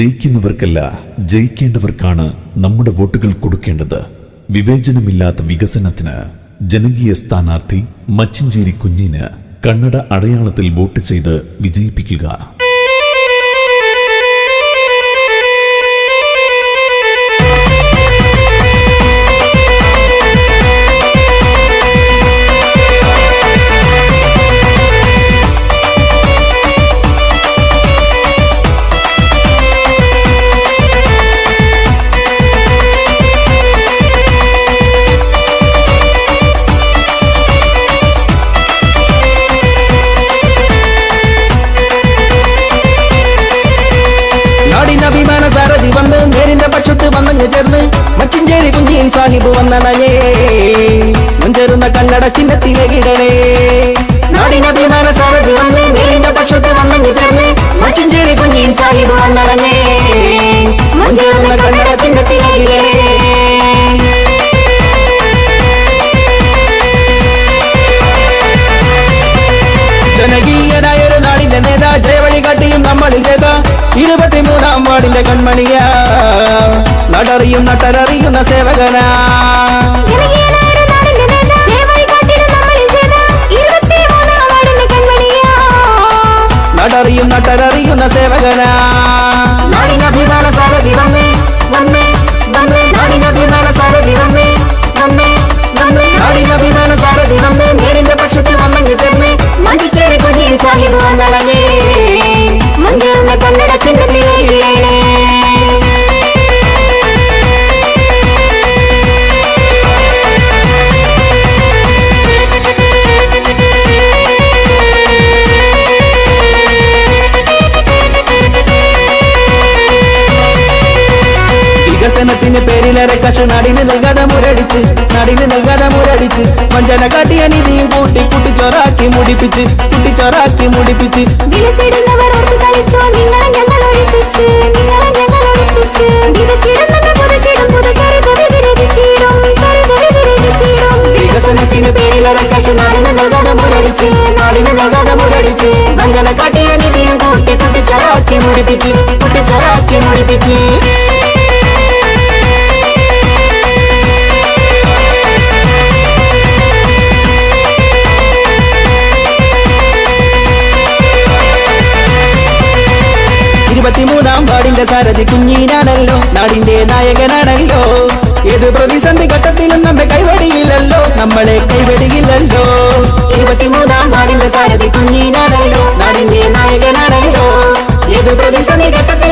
ജയിക്കുന്നവർക്കല്ല ജയിക്കേണ്ടവർക്കാണ് നമ്മുടെ വോട്ടുകൾ കൊടുക്കേണ്ടത്. വിവേചനമില്ലാത്ത വികസനത്തിന് ജനകീയ സ്ഥാനാർത്ഥി മച്ചിഞ്ചേരി കുഞ്ഞിന് കണ്ണട അടയാളത്തിൽ വോട്ട് ചെയ്ത് വിജയിപ്പിക്കുക. സാഹിബ് വന്നണഞ്ഞേ കണ്ണട ചിഹ്നത്തിലെ ചിഹ്നത്തിലേക്കിടണേ നാടിനഭിമാന സാരഥി വന്ന് നീണ്ട പക്ഷത്ത് വന്നങ്ങ് ചേർന്ന് മച്ചിഞ്ചേരി കുഞ്ഞിൻ സാഹിബ് വന്നടങ്ങേ മുഞ്ചേറുന്ന കണ്ണട ചിഹ്നത്തിലേക്കിടണേ ജനകീയനായ ഒരു നാടിന്റെ നേതാ. ജയവഴി കാട്ടിയും നമ്മളിൽ ചെയ്ത ഇരുപത്തിമൂന്നാം വാർഡിന്റെ കൺമണിയ. നടറിയും നട്ടരറിയുന്ന സേവകനാ. നടറിയും നട്ടരറിയുന്ന സേവകനാ. നാടിനഭിമാന സാരഥി വന്നേ വന്നേ വന്നേ. നാടിനഭിമാന സാരഥി വന്നേ വന്നേ വന്നേ. നാടിനഭിമാന സാരഥി വന്നേ. നേരിന്റെ പക്ഷത്തിൽ വന്നെങ്കിൽ തന്നെ. മഞ്ചേരി കുഞ്ഞിൻ സാഹിബ് വന്നളഞ്ഞേ. പേരിലേറെ നടിന് നാടിന് നൽകാതെ മുരടിച്ച് നടിന് നൽകാതെ മുരടിച്ച് വഞ്ചന കാട്ടിയ നിധിയും കൂട്ടി കുട്ടിച്ചോറാക്കി മുടിപ്പിച്ച് കുട്ടിച്ചോറാക്കി മുടിപ്പിച്ച്. വാർഡിന്റെ സാരഥി കുഞ്ഞീനാണല്ലോ നാടിന്റെ നായകനാണല്ലോ. ഏത് പ്രതിസന്ധി ഘട്ടത്തിലും നമ്മെ കൈവടിയില്ലല്ലോ നമ്മളെ കൈവടിയില്ലല്ലോ. ഇരുപത്തിമൂന്നാം നാടിന്റെ സാരഥി കുഞ്ഞീനാണല്ലോ നാടിന്റെ നായകനാണല്ലോ. ഏത് പ്രതിസന്ധി ഘട്ടത്തിലും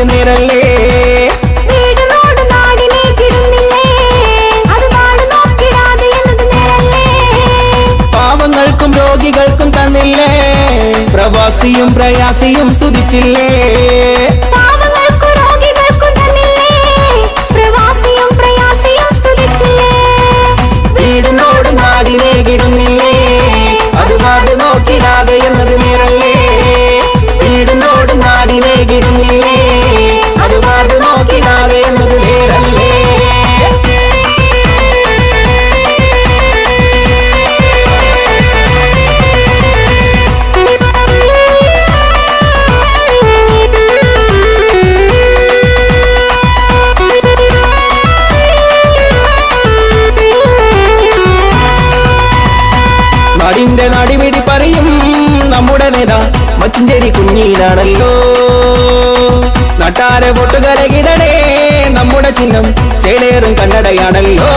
അത് നേരല്ലേ പാവങ്ങൾക്കും രോഗികൾക്കും തന്നില്ലേ? പ്രവാസിയും പ്രയാസിയും സ്തുതിച്ചില്ലേ? മച്ചിഞ്ചേരി നട്ടാര നട്ടാരെ പൊട്ടുകര കിടണേ നമ്മുടെ ചിഹ്നം ചേലേറും കണ്ണടയാണല്ലോ.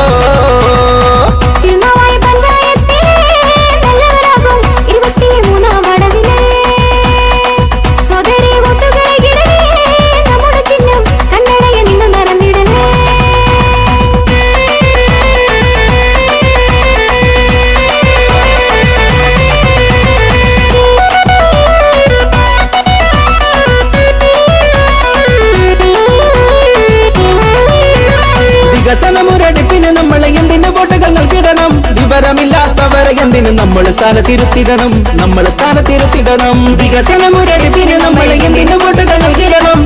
സ്ഥാനത്തിരുത്തിടണം. നമ്മളെ സ്ഥാനത്തിരുത്തിടണം. വികസന മുരടിപ്പിന് നമ്മൾ എന്തിനു വോട്ടുകൾ നൽകിടണം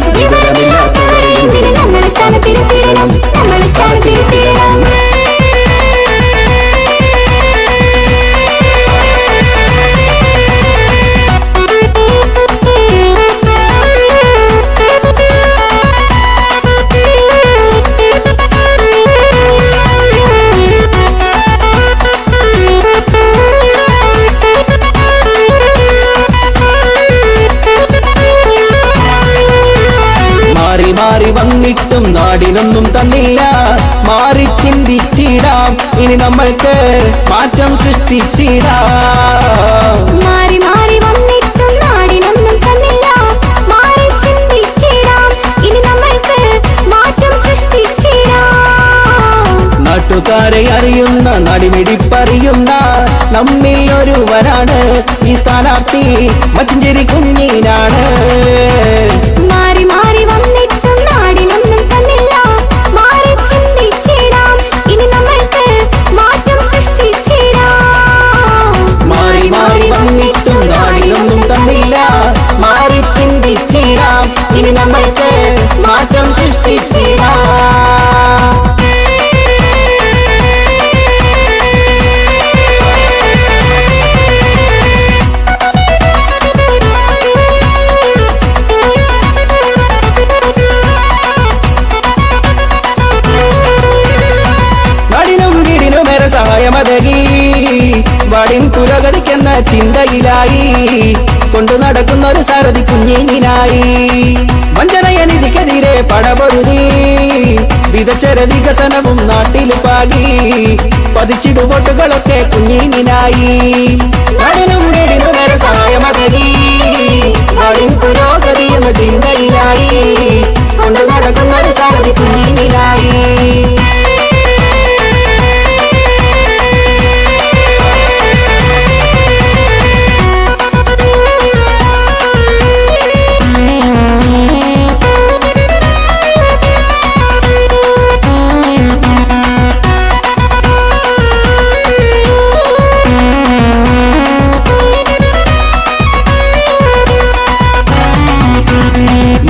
നമ്മളെ സ്ഥാനത്തിരുത്തിയിടണം നമ്മളെ സ്ഥാനത്തിരുത്തിയിടണം നാടിനൊന്നും തന്നില്ല. മാറി ചിന്തിച്ചിടാം. ഇനി നമ്മൾക്ക് മാറ്റം സൃഷ്ടിച്ചിടാം. മാറി മാറി വന്നിട്ടും നാടിനൊന്നും തന്നില്ല. മാറി ചിന്തിച്ചിടാം. ഇനി നമ്മൾക്ക് മാറ്റം സൃഷ്ടിച്ചിടാം. നാട്ടുകാരെ അറിയുന്ന നടിമിടിപ്പറിയുന്ന നമ്മിൽ ഒരുവനാണ്. ഈ സ്ഥാനാർത്ഥി മച്ചിഞ്ചേരി കുഞ്ഞിനാണ്. ചിന്തയിലായി കൊണ്ടു നടക്കുന്ന ഒരു സാരഥി കുഞ്ഞിനായി. വഞ്ചനയനിധിക്കെതിരെ പടപൊരുതി വിതച്ചര വികസനവും നാട്ടിൽ പാകി പതിച്ചിടു വോട്ടുകളൊക്കെ കുഞ്ഞിനായി. നാടിനും വീടിനുമേറെ സഹായമതകി വാടിൻ പുരോഗതി എന്ന ചിന്തയിലായി കൊണ്ടു നടക്കുന്ന ഒരു സാരഥി കുഞ്ഞിനായി.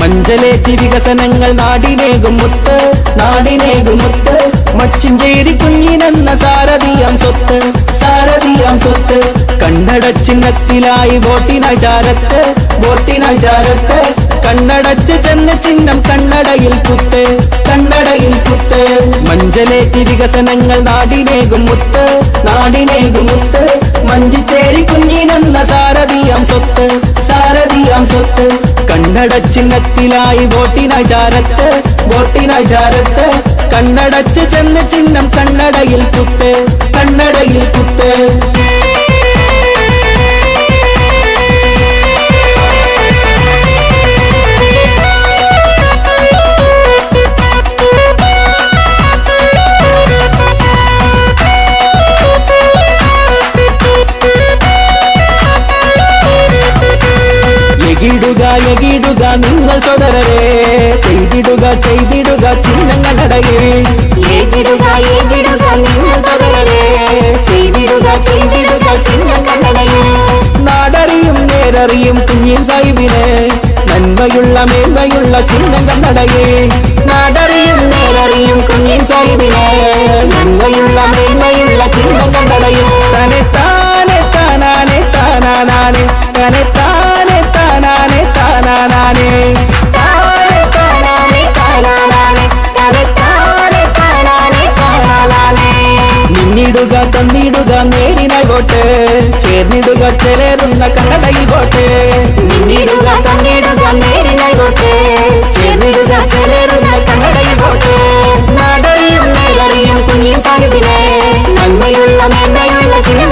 മഞ്ചലേറ്റി വികസനങ്ങൾ നാടിനേകും മുത്ത് നാടിനേകും മുത്ത്. മച്ചിഞ്ചേരി കുഞ്ഞിനെന്ന സാരഥിയാം സ്വത്ത് സാരഥിയാം സ്വത്ത്. കണ്ണട ചിഹ്നത്തിലായി വോട്ടിനചാരത്ത് വോട്ടിനചാരത്ത് കണ്ണടച്ച് ചെന്ന ചിഹ്നം കണ്ണടയിൽ കുത്ത് കണ്ണടയിൽ കുത്ത്. മഞ്ചലേറ്റി വികസനങ്ങൾ നാടിനേകും മുത്ത് നാടിനേകും മുത്ത്. മഞ്ചിച്ചേരി കുഞ്ഞിനെന്ന സാരഥിയാം സ്വത്ത് സാരഥിയാം സ്വത്ത്. കണ്ണട ചിഹ്നത്തിലായി വോട്ടിനചാരത്ത് വോട്ടിനചാരത്ത് കണ്ണടച്ച് ചെന്ന ചിഹ്നം കണ്ണടയിൽ കുത്ത് കണ്ണടയിൽ കുത്ത്. എകിടുക എകിടുക നിങ്ങൾ തുടരരെ. ചെയ്തിടുക ചെയ്തിടുക ചിഹ്നങ്ങളടയിൽ ഏകിടുക ഏകിടുക നിങ്ങൾ തുടരരെ. ചെയ്തിടുക ചെയ്തിടുക ചിഹ്നം കണ്ണടയെ നാടറിയും നേരറിയും കുഞ്ഞിൻ സാഹിബിന്. നന്മയുള്ള മേന്മയുള്ള ചിഹ്നം കണ്ണടയെ നാടറിയും നേരറിയും കുഞ്ഞിൻ സാഹിബിനെ. നന്മയുള്ള മേന്മയുള്ള ചിഹ്നം കണ്ണടയെ തനെ താനെ താനാനെ താനാനാനെ. തന്നിടുക തന്നിടുക നേടിനായി വോട്ട് ചേർന്നിടുക ചെലേറുന്ന കണ്ണടയിൽ വോട്ട് നിന്നിടുക തന്നിടുക നേടിനായി വോട്ട് ചേർന്നിടുക ചെലേറുന്ന കണ്ണടയിൽ വോട്ട് നാടറിയും നേടറിയും കുഞ്ഞിൻ സാഹിബിനെ. നന്മയുള്ള മേന്മയുള്ള സിനിമ